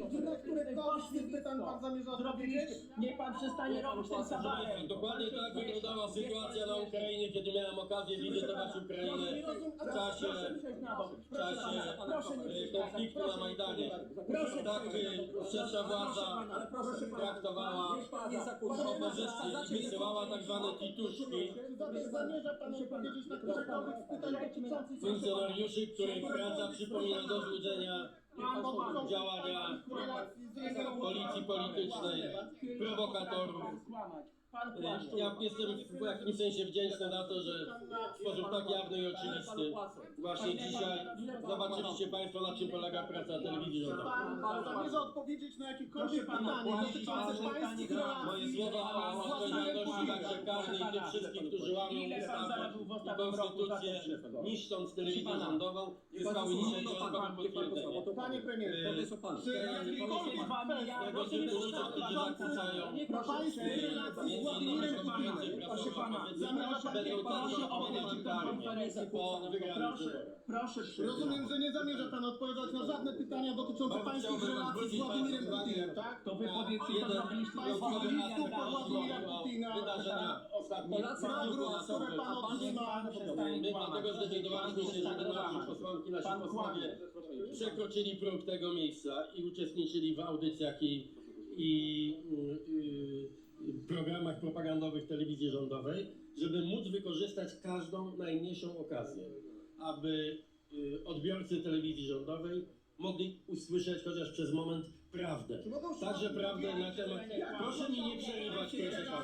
Na z tych pytań pan zamierza? Zrobiliście. Niech pan przestanie robić ten sabaret. Dokładnie tak wyglądała sytuacja na Ukrainie, kiedy miałem okazję wizytować Ukrainę w czasie, w czasie Proszę nie przeszkadzać. konfliktu na Majdanie. Tak ówczesna władza traktowała opozycję i wysyłała tak zwane tituszki. Czy zamierza pan odpowiedzieć na którekolwiek z pytań dotyczących funkcjonariuszy, których praca przypomina do złudzenia działania relacji z Rosją? policji politycznej, prowokatorów. Ja jestem w jakimś sensie wdzięczny na to, że w sposób tak jawny i oczywisty. Właśnie dzisiaj zobaczyliście Państwo na czym polega praca telewizji rządowej. Pan zamierza odpowiedzieć na jakiekolwiek pytanie. dotyczące płaci- Moje słowa o odpowiedzialności także karnej tych wszystkich, którzy łamią ustawę i konstytucję, niszcząc telewizję rządową, zyskały dzisiaj dodatkowe potwierdzenie. Panie premierze, czy Dwa miliardy. Tego typu ludzie, którzy zakłócają pańskich relacji z Władimirem Putinem Proszę pana, zamierza pan tylko o odpowiedzialnie po wygranych Proszę, proszę. Rozumiem, że nie zamierza pan odpowiadać na żadne pytania dotyczące pańskich relacji z Władimirem Putinem, tak? To wy powiedzcie, co Jeden z listów Władimira Putina, nagród, które pan otrzyma. My dlatego zdecydowaliśmy się, żeby nasze posłanki, nasi Pan posłowie przekroczyli próg tego miejsca i uczestniczyli w audycjach i, i y, y, programach propagandowych telewizji rządowej, żeby móc wykorzystać każdą najmniejszą okazję, aby y, odbiorcy telewizji rządowej mogli usłyszeć chociaż przez moment prawdę. Także prawdę na temat... Proszę mi nie przerywać, proszę pana.